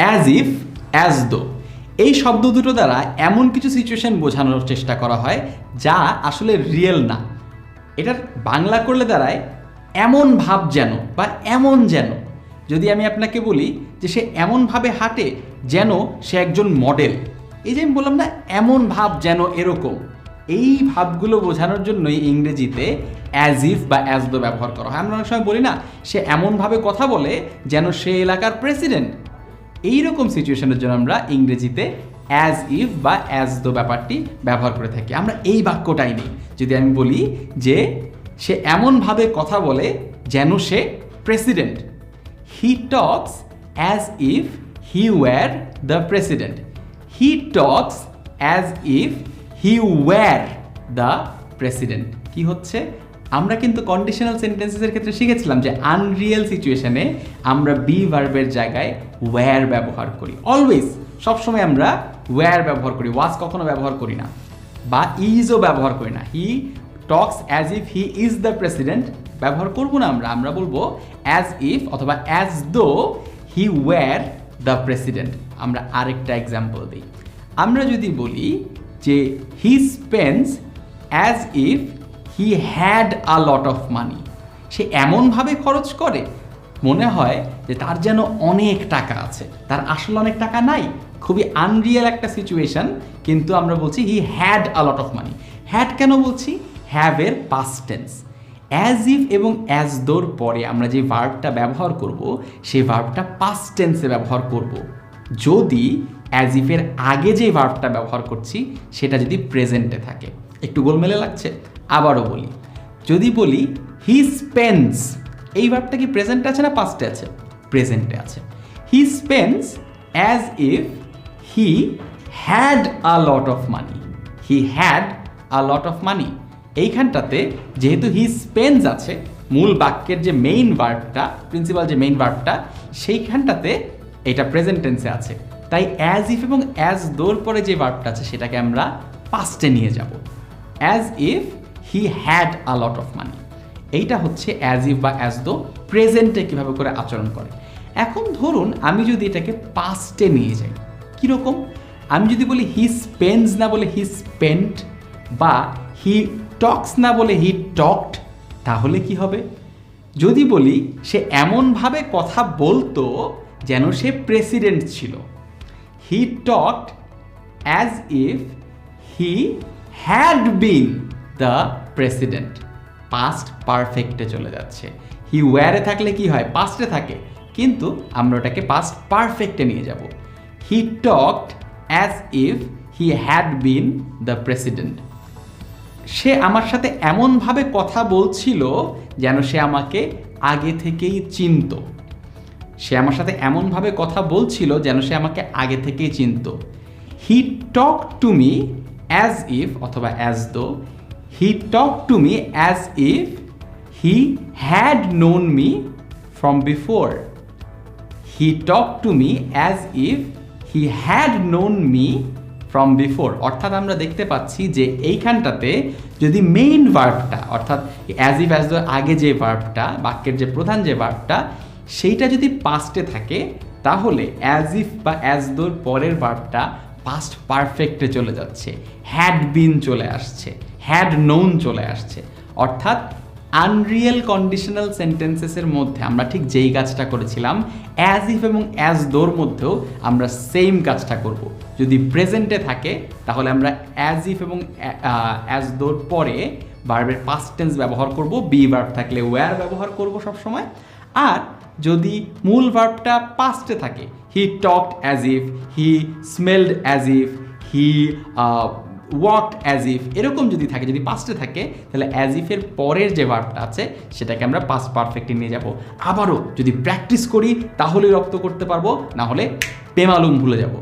As if as though এই শব্দ দুটো দ্বারা এমন কিছু সিচুয়েশন বোঝানোর চেষ্টা করা হয় যা আসলে রিয়েল না। এটার বাংলা করলে দাঁড়ায়, এমন ভাব যেন বা এমন যেন যদি আমি আপনাকে বলি যে সে এমনভাবে হাঁটে যেন সে একজন মডেল এই যে আমি বললাম না, এমন ভাব যেন এরকম এই ভাবগুলো বোঝানোর জন্যই ইংরেজিতে অ্যাজ ইফ বা অ্যাজ দো ব্যবহার করা হয়। আমরা অনেক সময় বলি না, সে এমনভাবে কথা বলে যেন সে এলাকার প্রেসিডেন্ট এইরকম সিচুয়েশনের জন্য আমরা ইংরেজিতে অ্যাজ ইফ বা অ্যাজ দো ব্যাপারটি ব্যবহার করে থাকি। আমরা এই বাক্যটাই নেই। যদি আমি বলি যে, সে এমনভাবে কথা বলে যেন সে president he talks as if he were the president he talks as if he were the president কি হচ্ছে? আমরা কিন্তু কন্ডিশনাল সেন্টেন্সেসের ক্ষেত্রে শিখেছিলাম যে আনরিয়েল সিচুয়েশনে আমরা বি ভার্বের জায়গায় ওয়্যার ব্যবহার করি। অলওয়েজ সবসময় আমরা ওয়্যার ব্যবহার করি ওয়াজ কখনো ব্যবহার করি না। বা ইজও ব্যবহার করি না। He talks as if he is the president ব্যবহার করব না আমরা আমরা বলব অ্যাজ ইফ অথবা as though he were the president আমরা আরেকটা এক্সাম্পল দিই। আমরা যদি বলি যে he spends as if he had a lot of money সে এমনভাবে খরচ করে, মনে হয় যে তার যেন অনেক টাকা আছে। তার আসলে অনেক টাকা নাই, খুবই আনরিয়াল একটা সিচুয়েশন কিন্তু আমরা বলছি he had a lot of money had কেন বলছি? হ্যাভ এর পাস্ট টেন্স অ্যাজ ইফ এবং অ্যাজ দোর পরে আমরা যে ভার্বটা ব্যবহার করব সেই ভার্বটা পাস্ট টেন্সে ব্যবহার করব। যদি অ্যাজ ইফের আগে যে ভার্বটা ব্যবহার করছি, সেটা যদি প্রেজেন্টে থাকে। একটু গোলমেলে লাগছে? আবারও বলি। যদি বলি হি স্পেন্স এই ভার্বটা কি প্রেজেন্টে আছে না পাস্টে আছে? প্রেজেন্টে আছে। He spends as if he had a lot of money he had a lot of money এইখানটাতে যেহেতু হি স্পেন্স আছে, মূল বাক্যের যে মেইন ভার্বটা প্রিন্সিপাল যে মেইন ভার্বটা সেইখানটাতে এটা প্রেজেন্ট টেন্সে আছে। তাই অ্যাজ ইফ এবং অ্যাজ দোর পরে যে ভার্বটা আছে, সেটাকে আমরা পাস্টে নিয়ে যাব। As if he had a lot of money এইটা হচ্ছে অ্যাজ ইফ বা অ্যাজ দো প্রেজেন্টে কীভাবে করে আচরণ করে। এখন ধরুন আমি যদি এটাকে পাস্টে নিয়ে যাই, কীরকম? আমি যদি বলি হি স্পেন্স না বলে হি স্পেন্ট বা হি টক্স না বলে হি টকড তাহলে কি হবে? যদি বলি সে এমনভাবে কথা বলতো যেন সে প্রেসিডেন্ট ছিল। He talked as if he had been the president past পারফেক্টে চলে যাচ্ছে। হি ওয়ারে থাকলে কি হয়? পাস্টে থাকে। কিন্তু আমরা ওটাকে পাস্ট পারফেক্টে নিয়ে যাব। He talked as if he had been the president সে আমার সাথে এমনভাবে কথা বলছিল যেন সে আমাকে আগে থেকেই চিনতো। সে আমার সাথে এমনভাবে কথা বলছিল যেন সে আমাকে আগে থেকেই চিনত। He talk to me as if অথবা as though he talk to me as if he had known me from before he talk to me as if he had known me from before অর্থাৎ আমরা দেখতে পাচ্ছি যে এইখানটাতে যদি main ভার্বটা অর্থাৎ as if as আগে যে ভার্বটা বাক্যের যে প্রধান যে ভার্বটা সেইটা যদি পাস্টে থাকে, তাহলে অ্যাজ ইফ বা অ্যাজ দোর পরের ভার্বটা পাস্ট পারফেক্টে চলে যাচ্ছে হ্যাড বিন চলে আসছে। হ্যাড নোন চলে আসছে। অর্থাৎ আনরিয়েল কন্ডিশনাল সেন্টেন্সেসের মধ্যে আমরা ঠিক যেই কাজটা করেছিলাম অ্যাজ ইফ এবং অ্যাজ দোর মধ্যেও আমরা সেম কাজটা করব। যদি প্রেজেন্টে থাকে, তাহলে আমরা অ্যাজ ইফ এবং অ্যাজ দোর পরে ভার্বের পাস্ট টেন্স ব্যবহার করব বি ভার্ব থাকলে ওয়্যার ব্যবহার করব সবসময়। আর যদি মূল ভার্বটা পাস্টে থাকে he talked as if he smelled as if he walked as if এরকম যদি থাকে, যদি পাস্টে থাকে, তাহলে অ্যাজ ইফের পরের যে ভার্বটা আছে, সেটাকে আমরা পাস্ট পারফেক্টে নিয়ে যাব। আবারও যদি প্র্যাকটিস করি তাহলে রপ্ত করতে পারব, না হলে পেমালুম ভুলে যাব।